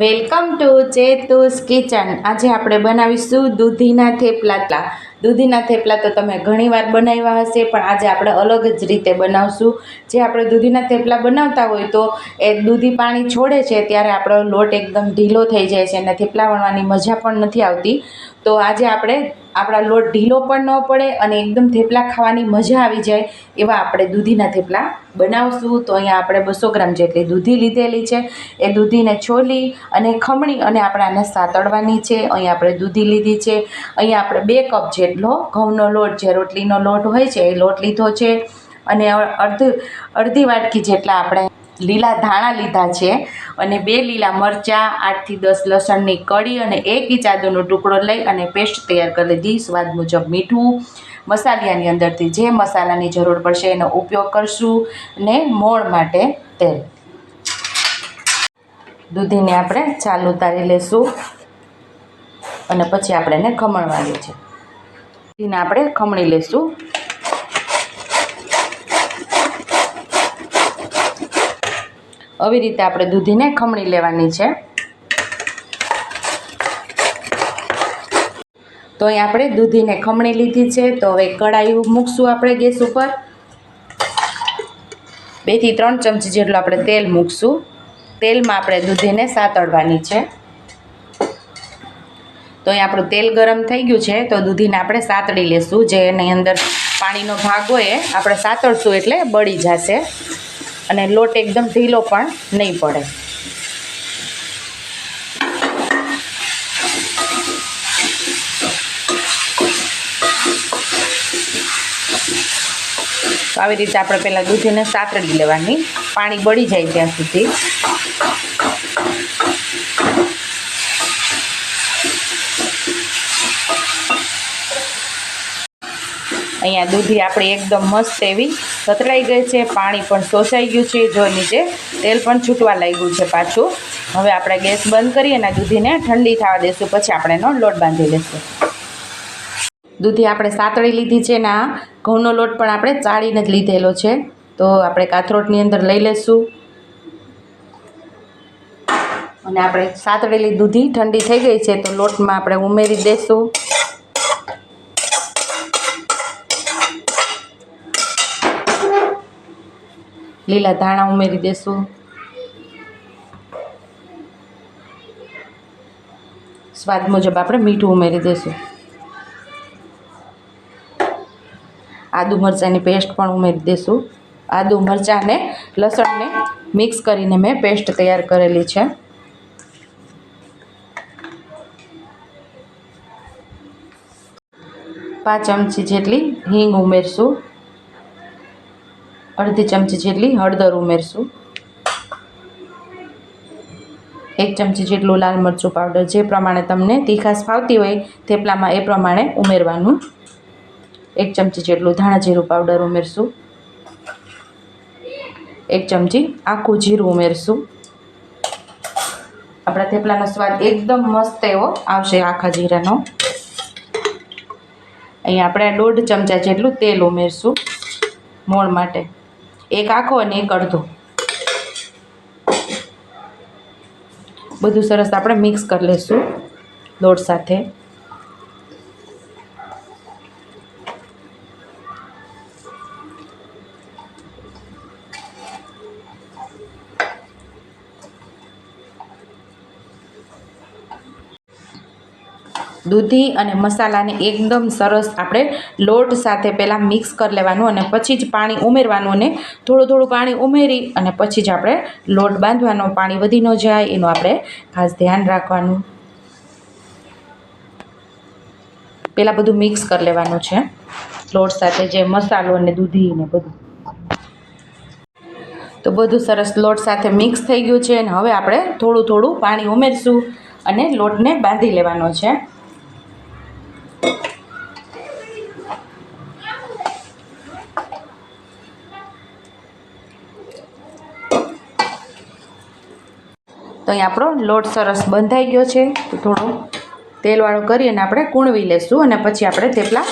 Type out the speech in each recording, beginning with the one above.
Welcome to ચેતુસ kitchen. આજે આપણે બનાવીશું દૂધીના થેપલા. દૂધીના થેપલા તો તમે ઘણીવાર બનાવ્યા હશે, પણ આજે આપણે અલગ જ રીતે બનાવશું. જે આપણે દૂધીના થેપલા બનાવતા હોય તો એ દૂધી પાણી છોડે છે, ત્યારે આપણો લોટ એકદમ ઢીલો થઈ જાય છે અને થેપલા વણવાની મજા પણ નથી આવતી. તો આજે આપણે આપણા લોટ ઢીલો પણ ન પડે અને એકદમ થેપલા ખાવાની મજા આવી જાય એવા આપણે દૂધીના થેપલા બનાવશું. તો અહીંયા આપણે બસો ગ્રામ જેટલી દૂધી લીધેલી છે. એ દૂધીને છોલી અને ખમણી અને આપણે આને સાતળવાની છે. અહીંયા આપણે દૂધી લીધી છે. અહીંયા આપણે બે કપ જેટલો ઘઉંનો લોટ, જે રોટલીનો લોટ હોય છે, એ લોટ લીધો છે. અને અડધ અડધી વાટકી જેટલા આપણે લીલા ધાણા લીધા છે અને બે લીલા મરચાં, આઠથી દસ લસણની કળી અને એક ઇંચ ટુકડો લઈ અને પેસ્ટ તૈયાર કરી લીધી. સ્વાદ મુજબ મીઠું મસાલિયાની અંદરથી જે મસાલાની જરૂર પડશે એનો ઉપયોગ કરશું અને મોણ માટે તેલ. દૂધીને આપણે ચાલ ઉતારી લેશું અને પછી આપણે એને ખમણવાની છે દૂધીને આપણે ખમણી લેશું. આવી રીતે આપણે દૂધીને ખમણી લેવાની છે. તો અહીં આપણે દૂધીને ખમણી લીધી છે. તો હવે કડાઈ મૂકશું આપણે ગેસ ઉપર. બેથી ત્રણ ચમચી જેટલું આપણે તેલ મૂકશું. તેલમાં આપણે દૂધીને સાતળવાની છે. તો અહીં આપણું તેલ ગરમ થઈ ગયું છે. તો દૂધીને આપણે સાતળી લેશું. જે એની અંદર પાણીનો ભાગ હોય આપણે સાતળશું એટલે બળી જશે. અને લોટ એકદમ ઢીલો પણ નહીં પડે. આવી રીતે આપણે પહેલાં દૂધીને સાતડી લેવાની. પાણી બળી જાય ત્યાં સુધી. અહીંયા દૂધી આપણી એકદમ મસ્ત એવી સતરાઈ ગઈ છે, પાણી પણ શોષાઈ ગયું છે, જો નીચે તેલ પણ છૂટવા લાગ્યું છે પાછું. હવે આપણે ગેસ બંધ કરી અને દૂધીને ઠંડી થવા દઈશું પછી આપણે એનો લોટ બાંધી લઈશું દૂધી આપણે સાતળી લીધી છે ને ઘઉંનો લોટ પણ આપણે ચાળીને જ લીધેલો છે. તો આપણે કાથરોટની અંદર લઈ લઈશું અને આપણે સાતળેલી દૂધી ઠંડી થઈ ગઈ છે, તો લોટમાં આપણે ઉમેરી દઈશું લીલા ધાણા ઉમેરી દેશું. સ્વાદ મુજબ આપણે મીઠું ઉમેરી દઈશું આદુ મરચાંની પેસ્ટ પણ ઉમેરી દઈશું આદુ મરચાંને લસણને મિક્સ કરીને મેં પેસ્ટ તૈયાર કરેલી છે. પાંચ ચમચી જેટલી હિંગ ઉમેરશું. અડધી ચમચી જેટલી હળદર ઉમેરશું. એક ચમચી જેટલું લાલ મરચું પાવડર જે પ્રમાણે તમને તીખાશ ફાવતી હોય થેપલામાં એ પ્રમાણે ઉમેરવાનું. એક ચમચી જેટલું ધાણા જીરું પાવડર ઉમેરશું. એક ચમચી આખું જીરું ઉમેરશું. આપણા થેપલાનો સ્વાદ એકદમ મસ્ત એવો આવશે આખા જીરાનો. અહીંયા આપણે દોઢ ચમચા જેટલું તેલ ઉમેરશું. મોણ માટે. એક આખો અને એક અડધો. બધું સરસ આપણે મિક્સ કરી લઈશું લોટ સાથે. દૂધી અને મસાલાને એકદમ સરસ આપણે લોટ સાથે પહેલાં મિક્સ કરી લેવાનું અને પછી જ પાણી ઉમેરવાનું અને થોડું થોડું પાણી ઉમેરી અને પછી જ આપણે લોટ બાંધવાનો. પાણી વધી ન જાય, એનું આપણે ખાસ ધ્યાન રાખવાનું. પહેલાં બધું મિક્સ કરી લેવાનું છે. લોટ સાથે જે મસાલો અને દૂધી ને બધું. તો બધું સરસ લોટ સાથે મિક્સ થઈ ગયું છે અને હવે આપણે થોડું થોડું પાણી ઉમેરશું અને લોટને બાંધી લેવાનો છે. તો અહીં આપણો લોટ સરસ બંધાઈ ગયો છે. થોડો તેલવાળો કરી અને આપણે કૂણવી લેશું અને પછી આપણે થેપલા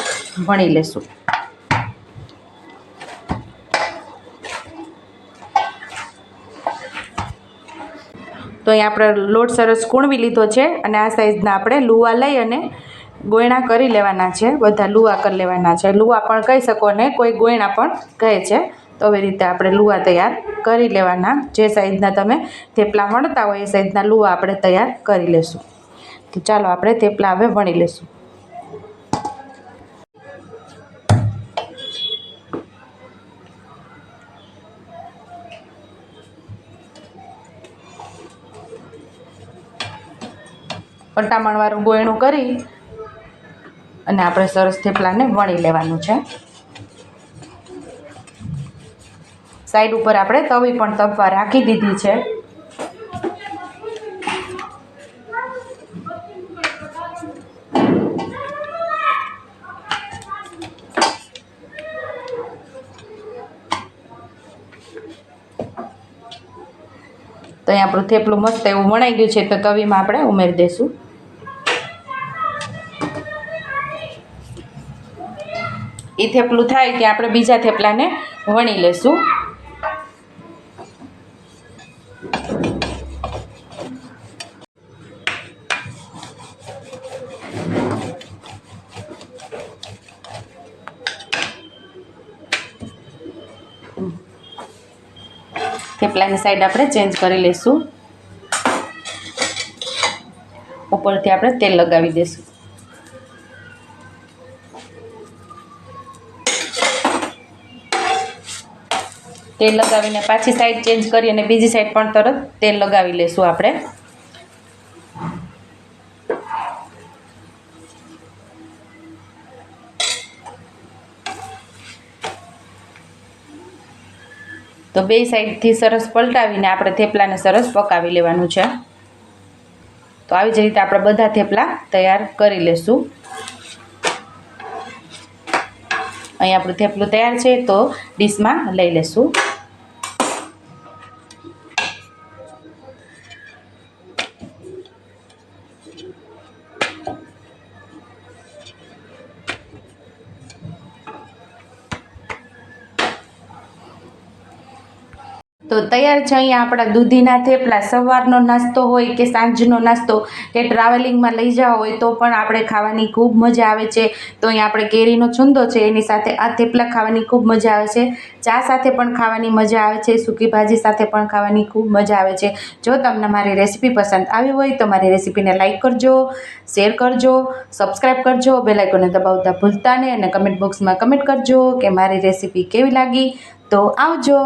ભણી લેશું. તો અહીં આપણે લોટ સરસ કૂણવી લીધો છે અને આ સાઈઝના આપણે લુવા લઈ અને ગોયણા કરી લેવાના છે, બધા લુવા કરી લેવાના છે. લુવા પણ કહી શકો ને, કોઈ ગોયણા પણ કહે છે. તો આવી રીતે આપણે લુવા તૈયાર કરી લેવાના. જે સાઈઝના તમે થેપલા વણતા હોય એ સાઈઝના લુવા આપણે તૈયાર કરી લેશું. તો ચાલો આપણે થેપલા હવે વણી લેશું. પટામણવાળું ગોયણું કરી અને આપણે સરસ થેપલાને વણી લેવાનું છે. સાઈડ ઉપર આપણે તવી પણ તપવા રાખી દીધી છે. તો અહીં આપણું થેપલું મસ્ત એવું વણાઈ ગયું છે, તો તવીમાં આપણે ઉમેરી દઈશું એ થેપલું થાય કે આપણે બીજા થેપલાને વણી લેશું. થેપલાની સાઈડ આપણે ચેન્જ કરી લઈશું ઉપરથી આપણે તેલ લગાવી દઈશું તેલ લગાવીને પાછી સાઈડ ચેન્જ કરી અને બીજી સાઈડ પણ તરત તેલ લગાવી લેશું આપણે. તો બે સાઈડથી સરસ પલટાવીને આપણે થેપલાને સરસ પકાવી લેવાનું છે. તો આવી જ રીતે આપણે બધા થેપલા તૈયાર કરી લેશું. અહીં આપણું થેપલું તૈયાર છે તો ડીશમાં લઈ લેશું. તો તૈયાર છે અહીંયા આપણા દૂધીના થેપલા. સવારનો નાસ્તો હોય કે સાંજનો નાસ્તો કે ટ્રાવેલિંગમાં લઈ જવા હોય તો પણ આપણે ખાવાની ખૂબ મજા આવે છે. તો અહીંયા આપણે કેરીનો છુંદો છે, એની સાથે આ થેપલા ખાવાની ખૂબ મજા આવે છે. ચા સાથે પણ ખાવાની મજા આવે છે, સૂકી ભાજી સાથે પણ ખાવાની ખૂબ મજા આવે છે. જો તમને મારી રેસીપી પસંદ આવી હોય તો મારી રેસીપીને લાઇક કરજો, શેર કરજો સબસ્ક્રાઈબ કરજો બેલાઇકોને દબાવતા ભૂલતા નહીં અને કમેન્ટ બોક્સમાં કમેન્ટ કરજો કે મારી રેસીપી કેવી લાગી. તો આવજો.